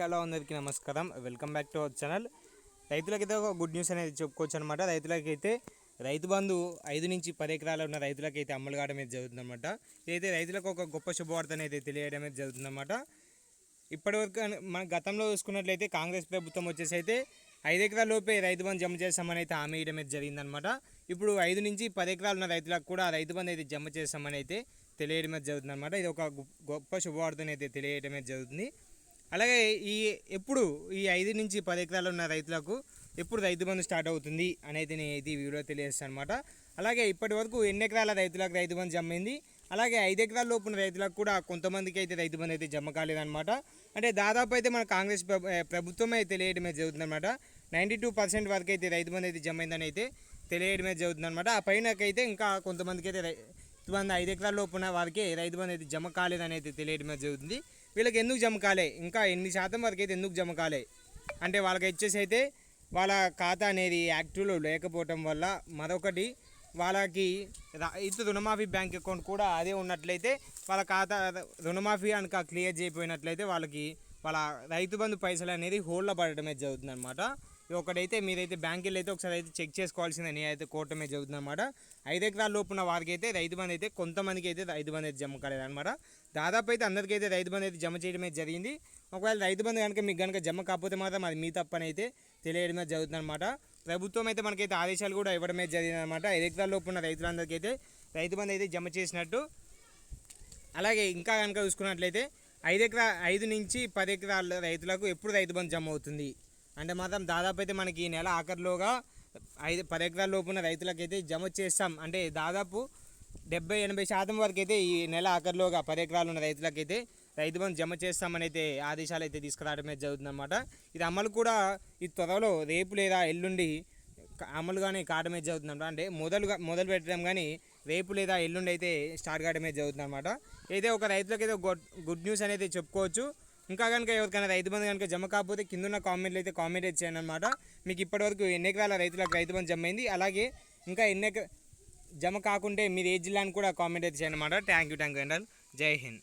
Hello అందరికీ నమస్కారం. Welcome back to our channel. రైతులకైతే ఒక గుడ్ న్యూస్ అనేది చెప్పుకోవచ్చు అనమాట రైతులకైతే రైతు బంధు ఐదు నుంచి పది ఎకరాలు ఉన్న రైతులకైతే అమలు కావడం అయితే జరుగుతుందన్నమాట. ఇదైతే రైతులకు ఒక గొప్ప శుభవార్త అనేది తెలియడం అయితే జరుగుతుందన్నమాట. ఇప్పటివరకు మన గతంలో చూసుకున్నట్లయితే కాంగ్రెస్ ప్రభుత్వం వచ్చేసి అయితే ఐదు ఎకరాల లోపే రైతు బంధు జమ చేస్తామని అయితే హామీ ఇవ్వడం అయితే జరిగిందనమాట ఇప్పుడు ఐదు నుంచి పది ఎకరాలు ఉన్న రైతులకు కూడా రైతు బంధు అయితే జమ చేస్తామని అయితే తెలియడం అయితే జరుగుతుందన్నమాట. ఇది ఒక గొప్ప శుభవార్తని అయితే తెలియడం అయితే జరుగుతుంది. అలాగే ఈ ఎప్పుడు ఈ ఐదు నుంచి పది ఎకరాలు ఉన్న రైతులకు ఎప్పుడు రైతు బంధు స్టార్ట్ అవుతుంది అనేది నేను అయితే వీడియో తెలియజేస్తాను అనమాట అలాగే ఇప్పటి వరకు ఎన్ని ఎకరాల రైతులకు రైతు బంధు జమ అలాగే ఐదు ఎకరాల లోపున రైతులకు కూడా కొంతమందికి అయితే రైతు బంధు అయితే జమ కాలేదన్నమాట. అంటే దాదాపు అయితే మన కాంగ్రెస్ ప్రభు- ఏ, ప్రభుత్వమే తెలియడమే జరుగుతుందన్నమాట. నైంటీ టూ పర్సెంట్ వరకు అయితే రైతు బంధు అయితే జమ అయిందని అయితే తెలియడమే జరుగుతుందన్నమాట. ఆ పైనకైతే ఇంకా కొంతమందికి అయితే రై- కొంతమంది ఐదు ఎకరాల లోపున వారికి రైతు బంధు అయితే జమ కాలేదని అయితే తెలియడమే జరుగుతుంది. వీళ్ళకి ఎందుకు జమ కాలే ఇంకా ఎన్ని శాతం వరకు అయితే ఎందుకు జమ కాలే అంటే వాళ్ళకి వచ్చేసి అయితే వాళ్ళ ఖాతా అనేది యాక్టివ్లో లేకపోవటం వల్ల మరొకటి వాళ్ళకి రైతు రుణమాఫీ బ్యాంక్ అకౌంట్ కూడా అదే ఉన్నట్లయితే వాళ్ళ ఖాతా రుణమాఫీ కనుక క్లియర్ చేయకపోయినట్లయితే వాళ్ళకి వాళ్ళ రైతు బంధు పైసలు అనేది హోల్డ్లో పడటమే జరుగుతుంది అనమాట ఒకటైతే మీరైతే బ్యాంక్ వెళ్ళి అయితే ఒకసారి అయితే చెక్ చేసుకోవాల్సిందే. నేనైతే కోవటమే జరుగుతుంది అనమాట ఐదు ఎకరాల లోపున వారికి అయితే రైతు బంధు అయితే కొంతమందికి అయితే రైతు బంధు అయితే జమ కాలేదు అనమాట దాదాపు అయితే అందరికీ అయితే రైతు బంధు అయితే జమ చేయడమే జరిగింది. ఒకవేళ రైతు బంధు కనుక మీకు కనుక జమ కాకపోతే మాత్రం అది మీ తప్పని అయితే తెలియడమే జరుగుతుంది అనమాట ప్రభుత్వం అయితే మనకైతే ఆదేశాలు కూడా ఇవ్వడమే జరిగింది అనమాట ఐదు ఎకరాల లోపున రైతులందరికీ అయితే రైతు బంధు అయితే జమ చేసినట్టు. అలాగే ఇంకా కనుక చూసుకున్నట్లయితే ఐదు ఎకరా ఐదు నుంచి పది ఎకరాల రైతులకు ఎప్పుడు రైతు బంధు జమ అవుతుంది? అంటే మాత్రం దాదాపు అయితే మనకి ఈ నెల ఆఖరిలోగా ఐదు పది ఎకరాల లోపున రైతులకైతే జమ చేస్తాం. అంటే దాదాపు డెబ్బై ఎనభై శాతం వరకు అయితే ఈ నెల ఆఖరిలోగా పది ఎకరాలు ఉన్న రైతులకైతే రైతు బంధు జమ చేస్తామని అయితే ఆదేశాలు అయితే తీసుకురావడమే జరుగుతుందన్నమాట. ఇది అమలు కూడా ఈ త్వరలో రేపు లేదా ఎల్లుండి క- అమలుగానే కావడమే జరుగుతుందన్నమాట. అంటే మొదలుగా మొదలు పెట్టడం కానీ రేపు లేదా ఎల్లుండి అయితే స్టార్ట్ కావడమే జరుగుతుందన్నమాట. అయితే ఒక రైతులకైతే అయితే గుడ్ గుడ్ న్యూస్ అనేది చెప్పుకోవచ్చు. ఇంకా కనుక ఎవరికైనా రైతు బంధు కనుక జమ కాకపోతే కింద ఉన్న కామెంట్లు అయితే కామెంట్ అయితే చేయండి అనమాట మీకు ఇప్పటివరకు ఎన్ని ఎకరాల రైతులకు రైతు బంధు జమ అయింది? అలాగే ఇంకా ఎన్ని జమ కాకుంటే మీరు ఏ జిల్లా అని కూడా కామెంట్ అయితే చేయండి అనమాట thank you thank you and Jai Hind